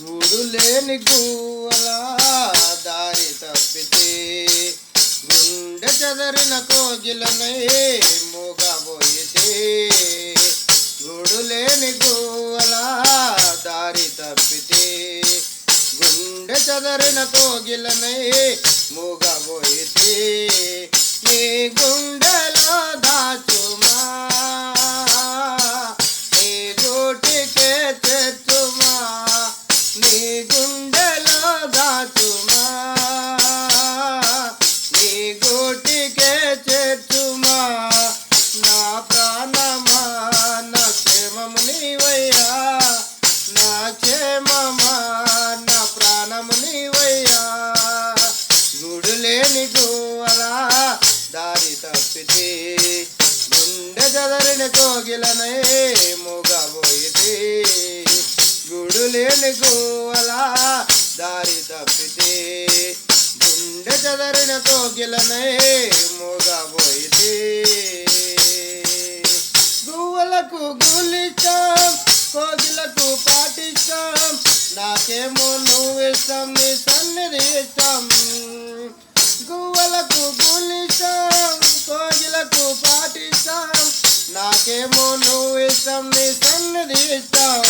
గూడు లేని గువ్వలా దారి తప్పితే గుండె చెదరిన కోగిలనై మూగబోయితే గూడు లేని గువ్వలా దారి తప్పితే గుండె చెదరిన కోగిలనై మూగబోయితే. లేని గువలా దారి తప్పితే గుండె చదరిన కోగిలనే మూగబోయితే గుడు లేని గువలా దారి తప్పితే గుండె చదరిన కోగిలనే మూగబోయితే గువ్వలకు గులిచాం కోగిలకు పాటిస్తాం నాకేమో నువ్వు ఇష్టం నీ సన్నిధి ఇష్టం. గువ్వలకు గులిచాం కోగిలకు పాటిస్తాం. నాకేమో నువ్వు ఇష్టం నీ సన్నిధి ఇష్టం.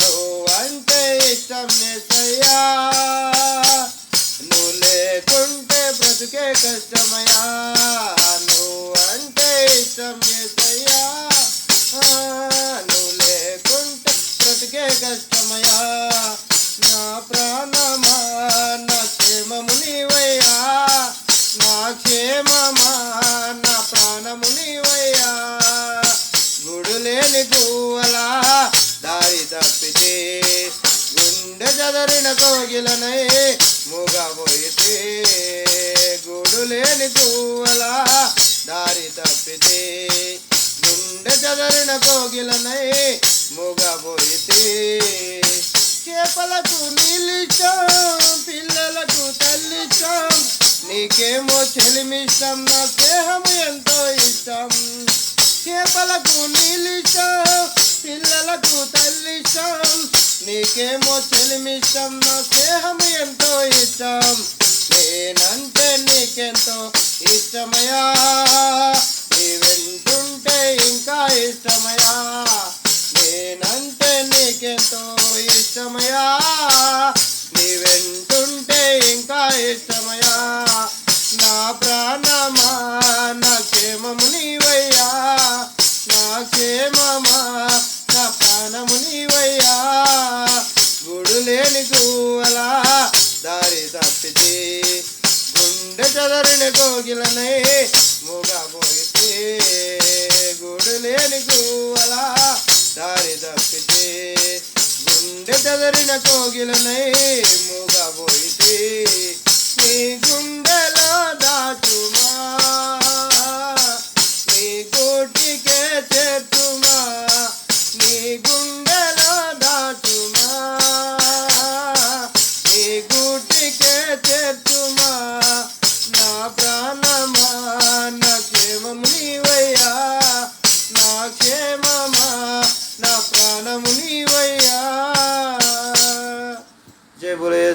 నువ్వంటే ఇష్టం నిసయ్యా నువ్వు లేకుంటే బ్రతుకే కష్టమయ్యా. నువ్వంటే ఇష్టం నిసయ్యా నువ్వు లేకుంటే బ్రతుకే కష్టమయ్యా. నా ప్రాణమా ప్రాణము నీవయ్యా. గుడు లేని గువ్వలా దారి తప్పితే గుండె చదరిన కోగిలనై మూగబోయితే. గుడు లేని గువ్వలా దారి తప్పితే గుండె చదరిన కోగిలనై మూగబోయితే. చేపలకు నీళ్ళిచ్చాం పిల్లలకు తల్లిచ్చాం. నీకేమో చెలిమిష్టం నా స్నేహం ఎంతో ఇష్టం. చేపలకు నీళ్ళిచ్చాం పిల్లలకు తల్లిష్టం నీకేమో చెలిమిష్టం నా స్నేహం ఎంతో ఇష్టం. నేనంటే నీకెంతో ఇష్టమయా నీ ఇంకా ఇష్టమయా నేనంటే నీకెంతో ఇష్టమయా ప్రాణమా నా క్షేమము నీవయ్యా నా క్షేమమా నా ప్రాణము నీవయ్యా. గుడు లేని గువ్వలా దారి తప్పితే గుండె చదరిన మూగ పోయితే గుడు లేని గువ్వలా దారి తప్పితే గుండె చదరిన కోగిలనై మూగబోయితే నీ గుండెలో దాచుమా నీ గూటికే చేర్చుమా? నా ప్రాణమా? నా క్షేమము నీవయ్యా? నా క్షేమమా? నా ప్రాణము నీవయ్యా? జయ బోలే